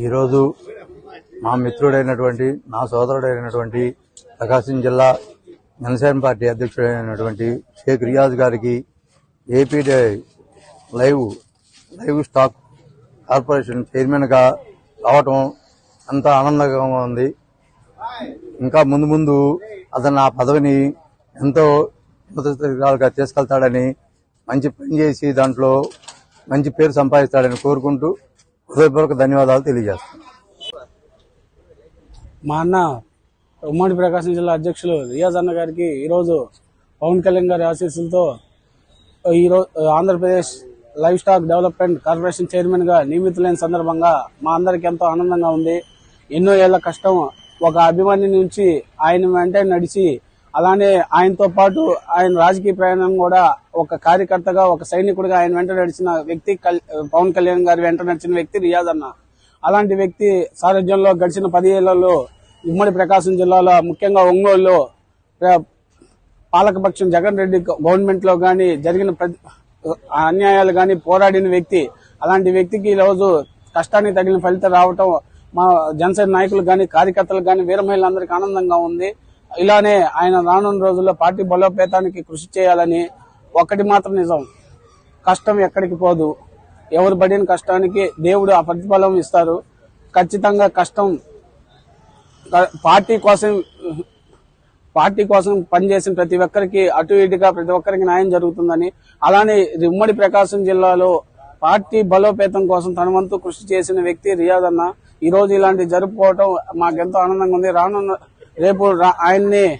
ఈరోజు మా మిత్రుడైనటువంటి నా సోదరుడైనటువంటి ప్రకాశం జిల్లా జనసేన పార్టీ అధ్యక్షుడైనటువంటి షేక్ రియాజ్ గారికి AP day live live stock corporation చైర్మన్గా రావటం అంత ఆనందంగా ఉంది. ఇంకా ముందు ముందు అతను ఆ పదవిని ఎంతో ఉన్నతగా తీసుకెళ్తాడని మంచి పని చేసి దాంట్లో మంచి పేరు సంపాదిస్తాడని కోరుకుంటూ హృదయపూర్వక ధన్యవాదాలు తెలియజేస్తాను మా అన్న ఉమ్మడి ప్రకాశం జిల్లా అధ్యక్షులు రియాజ్ అన్న గారికి ఈరోజు పవన్ కళ్యాణ్ గారి ఆశీస్సులతో ఈరోజు Andhra Pradesh live stock development corporation చైర్మన్గా నియమితులైన సందర్భంగా మా అందరికి ఎంతో ఆనందంగా ఉంది. ఎన్నో ఏళ్ళ కష్టం ఒక అభిమాని నుంచి ఆయన వెంట నడిచి అలానే ఆయనతో పాటు ఆయన రాజకీయ ప్రయాణం కూడా ఒక కార్యకర్తగా ఒక సైనికుడిగా ఆయన వెంట నడిచిన వ్యక్తి కల్- పవన్ కళ్యాణ్ గారి వెంట నడిచిన వ్యక్తి రియాజ్ అన్న. అలాంటి వ్యక్తి సారథ్యంలో గడిచిన పది ఏళ్ళలో ఉమ్మడి ప్రకాశం జిల్లాలో ముఖ్యంగా ఒంగోలులో పాలకపక్షం జగన్ రెడ్డి గవర్నమెంట్లో కానీ జరిగిన ప్రతి అన్యాయాలు కానీ పోరాడిన వ్యక్తి అలాంటి వ్యక్తికి ఈ రోజు కష్టానికి తగిన ఫలితం రావటం మా జనసేన నాయకులు కానీ కార్యకర్తలు కానీ వీర మహిళలందరికీ ఆనందంగా ఉంది. ఇలానే ఆయన రానున్న రోజుల్లో పార్టీ బలోపేతానికి కృషి చేయాలని ఒక్కటి మాత్రం నిజం. కష్టం ఎక్కడికి పోదు. ఎవరు పడిన కష్టానికి దేవుడు ఆ ప్రతిఫలం ఇస్తారు. ఖచ్చితంగా కష్టం పార్టీ కోసం పార్టీ కోసం పనిచేసిన ప్రతి ఒక్కరికి అటు ఇటుగా ప్రతి ఒక్కరికి న్యాయం జరుగుతుందని అలానే ఉమ్మడి ప్రకాశం జిల్లాలో పార్టీ బలోపేతం కోసం తన వంతు కృషి చేసిన వ్యక్తి రియాజ్ అన్న ఈ రోజు ఇలాంటి జరుపుకోవటం మాకెంతో ఆనందంగా ఉంది. రానున్న రేపు రా- ఆయన్ని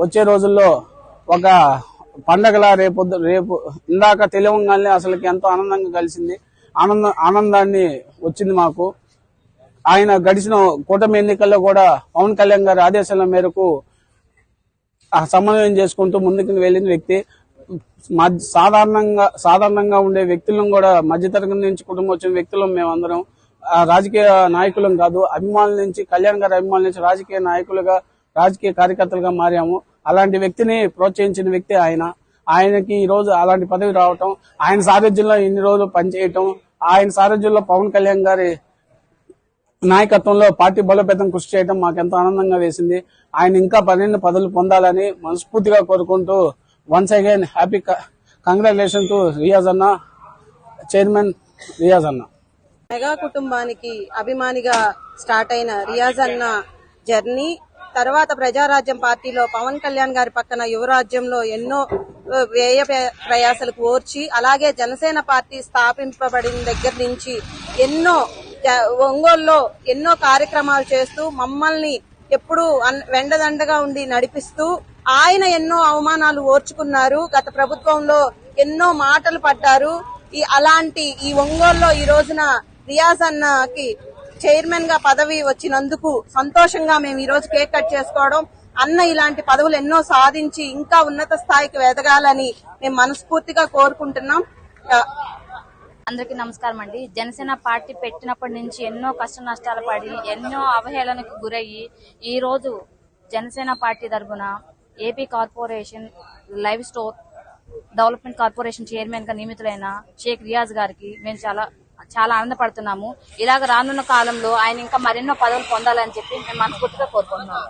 వచ్చే రోజుల్లో ఒక పండగలా రేపు రేపు ఇందాక తెలియంగానే అసలుకి ఎంతో ఆనందంగా కలిసింది. ఆనంద ఆనందాన్ని వచ్చింది మాకు. ఆయన గడిచిన కూటమి ఎన్నికల్లో కూడా పవన్ కళ్యాణ్ గారి ఆదేశాల మేరకు సమన్వయం చేసుకుంటూ ముందుకు వెళ్ళిన వ్యక్తి. మధ్య సాధారణంగా సాధారణంగా ఉండే వ్యక్తులను కూడా మధ్యతరగతి నుంచి కుటుంబం వచ్చిన వ్యక్తులం మేమందరం. ఆ రాజకీయ నాయకులం కాదు అభిమానుల నుంచి కళ్యాణ్ గారి అభిమానుల నుంచి రాజకీయ నాయకులుగా రాజకీయ కార్యకర్తలుగా మారాము. అలాంటి వ్యక్తిని ప్రోత్సహించిన వ్యక్తి ఆయన. ఆయనకి ఈ రోజు అలాంటి పదవి రావటం ఆయన సారథ్యంలో ఇన్ని రోజులు పనిచేయటం ఆయన సారథ్యంలో పవన్ కళ్యాణ్ గారి నాయకత్వంలో పార్టీ బలోపేతం కృషి చేయడం మాకెంతో ఆనందంగా వేసింది. ఆయన ఇంకా పన్నెండు పదవులు పొందాలని మనస్ఫూర్తిగా కోరుకుంటూ once again happy congratulation to Riyaz అన్న చైర్మన్ రియాజ్ అన్న. మెగా కుటుంబానికి అభిమానిగా స్టార్ట్ అయిన రియాజ్ అన్న జర్నీ తర్వాత ప్రజారాజ్యం పార్టీలో పవన్ కళ్యాణ్ గారి పక్కన యువరాజ్యంలో ఎన్నో వ్యయ ప్రయాసలకు ఓర్చి అలాగే జనసేన పార్టీ స్థాపింపబడిన దగ్గర నుంచి ఎన్నో ఒంగోలులో ఎన్నో కార్యక్రమాలు చేస్తూ మమ్మల్ని ఎప్పుడు వెండదండగా ఉండి నడిపిస్తూ ఆయన ఎన్నో అవమానాలు ఓర్చుకున్నారు. గత ప్రభుత్వంలో ఎన్నో మాటలు పడ్డారు. ఈ అలాంటి ఈ ఒంగోలులో ఈ రోజున రియాజ్ అన్నకి చైర్మన్గా పదవి వచ్చినందుకు సంతోషంగా మేము ఈ రోజు కేక్ కట్ చేసుకోవడం అన్న ఇలాంటి పదవులు ఎన్నో సాధించి ఇంకా ఉన్నత స్థాయికి ఎదగాలని మేము మనస్ఫూర్తిగా కోరుకుంటున్నాం. అందరికీ నమస్కారం అండి. జనసేన పార్టీ పెట్టినప్పటి నుంచి ఎన్నో కష్ట నష్టాలు పడి ఎన్నో అవహేళనకు గురయ్యి ఈ రోజు జనసేన పార్టీ తరఫున AP corporation livestock development corporation చైర్మన్గా నియమితులైన షేక్ రియాజ్ గారికి మేము చాలా చాలా ఆనందపడుతున్నాము. ఇలాగ రానున్న కాలంలో ఆయన ఇంకా మరెన్నో పదవులు పొందాలని చెప్పి మేము మనస్ఫూర్తిగా కోరుకుంటున్నాము.